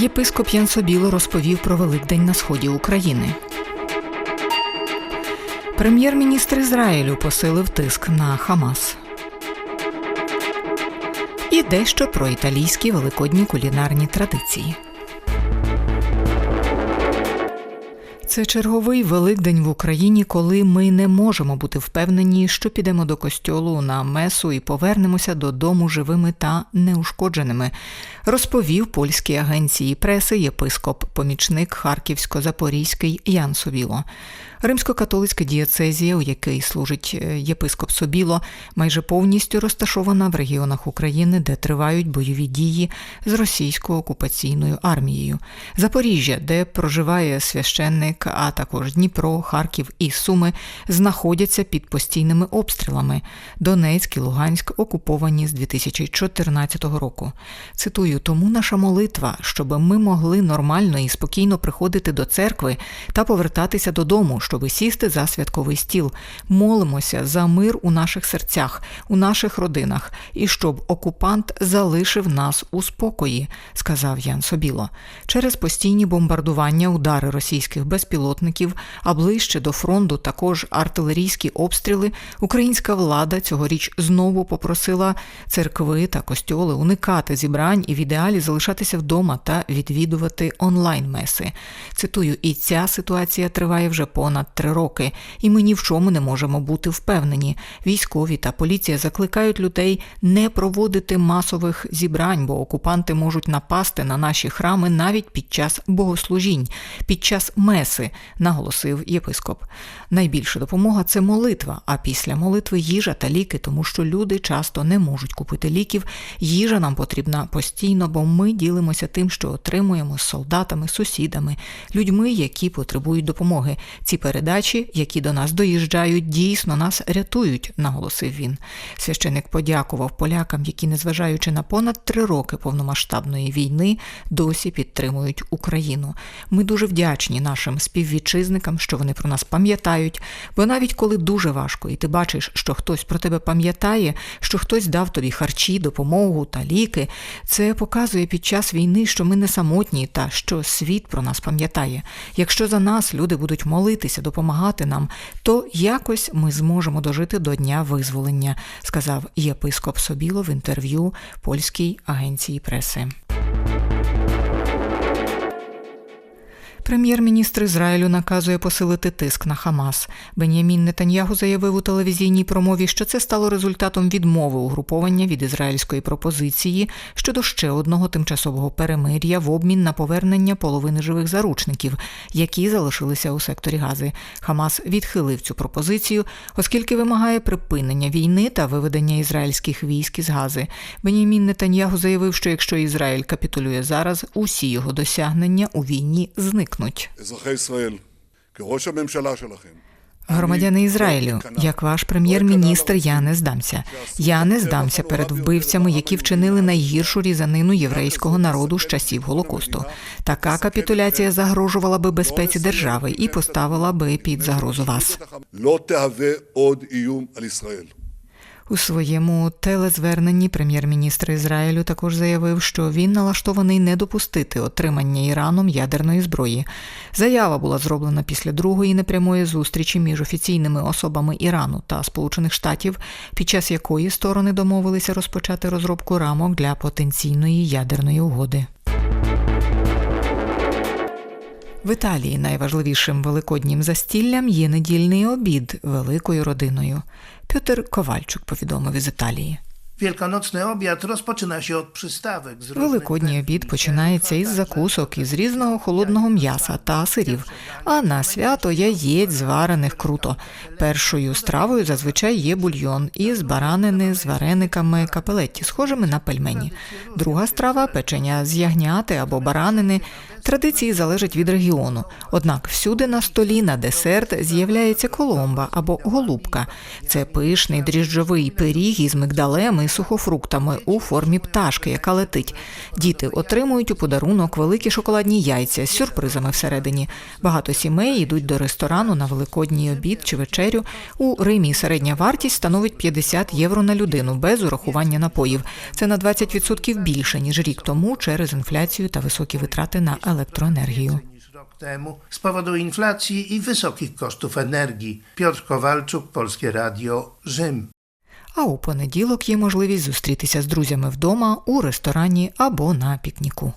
Єпископ Ян Собіло розповів про Великдень на сході України. Прем'єр-міністр Ізраїлю посилив тиск на Хамас. І дещо про італійські великодні кулінарні традиції. Це черговий великдень в Україні, коли ми не можемо бути впевнені, що підемо до костьолу на месу і повернемося додому живими та неушкодженими, розповів польській агенції преси єпископ, помічник Харківсько-Запорізький Ян Совіло. Римсько-католицька дієцезія, у якій служить е, єпископ Собіло, майже повністю розташована в регіонах України, де тривають бойові дії з російською окупаційною армією. Запоріжжя, де проживає священник, а також Дніпро, Харків і Суми, знаходяться під постійними обстрілами. Донецьк і Луганськ окуповані з 2014 року. Цитую, тому наша молитва, щоб ми могли нормально і спокійно приходити до церкви та повертатися додому, щоб сісти за святковий стіл. Молимося за мир у наших серцях, у наших родинах, і щоб окупант залишив нас у спокої, сказав Ян Собіло. Через постійні бомбардування, удари російських безпілотників, а ближче до фронту також артилерійські обстріли. Українська влада цьогоріч знову попросила церкви та костьоли уникати зібрань і в ідеалі залишатися вдома та відвідувати онлайн-меси. Цитую, і ця ситуація триває вже понад три роки, і ми ні в чому не можемо бути впевнені. Військові та поліція закликають людей не проводити масових зібрань, бо окупанти можуть напасти на наші храми навіть під час богослужінь, під час меси, наголосив єпископ. Найбільша допомога це молитва, а після молитви їжа та ліки, тому що люди часто не можуть купити ліків. Їжа нам потрібна постійно, бо ми ділимося тим, що отримуємо з солдатами, сусідами, людьми, які потребують допомоги. Ці передачі, які до нас доїжджають, дійсно нас рятують, наголосив він. Священик подякував полякам, які, незважаючи на понад три роки повномасштабної війни, досі підтримують Україну. Ми дуже вдячні нашим співвітчизникам, що вони про нас пам'ятають. Бо навіть коли дуже важко, і ти бачиш, що хтось про тебе пам'ятає, що хтось дав тобі харчі, допомогу та ліки, це показує під час війни, що ми не самотні та що світ про нас пам'ятає. Якщо за нас люди будуть молитися, допомагати нам, то якось ми зможемо дожити до дня визволення, сказав єпископ Собіло в інтерв'ю польській агенції преси. Прем'єр-міністр Ізраїлю наказує посилити тиск на Хамас. Бенямін Нетаньягу заявив у телевізійній промові, що це стало результатом відмови угруповання від ізраїльської пропозиції щодо ще одного тимчасового перемир'я в обмін на повернення половини живих заручників, які залишилися у секторі Гази. Хамас відхилив цю пропозицію, оскільки вимагає припинення війни та виведення ізраїльських військ із Гази. Бенямін Нетаньягу заявив, що якщо Ізраїль капітулює зараз, усі його досягнення у війні зникнуть зникнуть. Громадяни Ізраїлю, як ваш прем'єр-міністр, я не здамся. Я не здамся перед вбивцями, які вчинили найгіршу різанину єврейського народу з часів голокосту. Така капітуляція загрожувала би безпеці держави і поставила би під загрозу вас. У своєму телезверненні прем'єр-міністр Ізраїлю також заявив, що він налаштований не допустити отримання Іраном ядерної зброї. Заява була зроблена після другої непрямої зустрічі між офіційними особами Ірану та Сполучених Штатів, під час якої сторони домовилися розпочати розробку рамок для потенційної ядерної угоди. В Італії найважливішим великоднім застіллям є недільний обід великою родиною. Петр Ковальчук повідомив із Італії. Wielkanocny obiad rozpoczyna się od przystawek z Великодній обід починається із закусок із різного холодного м'яса та сирів, а на свято яєць зварених круто. Першою стравою зазвичай є бульйон із баранини з варениками капелетті, схожими на пельмені. Друга страва печення з ягняти або баранини. Традиції залежать від регіону. Однак всюди на столі на десерт з'являється коломба або голубка. Це пишний дріжджовий пиріг із мигдалем і сухофруктами у формі пташки, яка летить. Діти отримують у подарунок великі шоколадні яйця з сюрпризами всередині. Багато сімей йдуть до ресторану на великодній обід чи вечерю. У Римі середня вартість становить 50 євро на людину без урахування напоїв. Це на 20% більше ніж рік тому через інфляцію та високі витрати на електроенергію. rok temu z powodu inflacji i wysokich kosztów energii. Piotr Kowalczuk, Polskie Radio. А у понеділок є можливість зустрітися з друзями вдома у ресторані або на пікніку.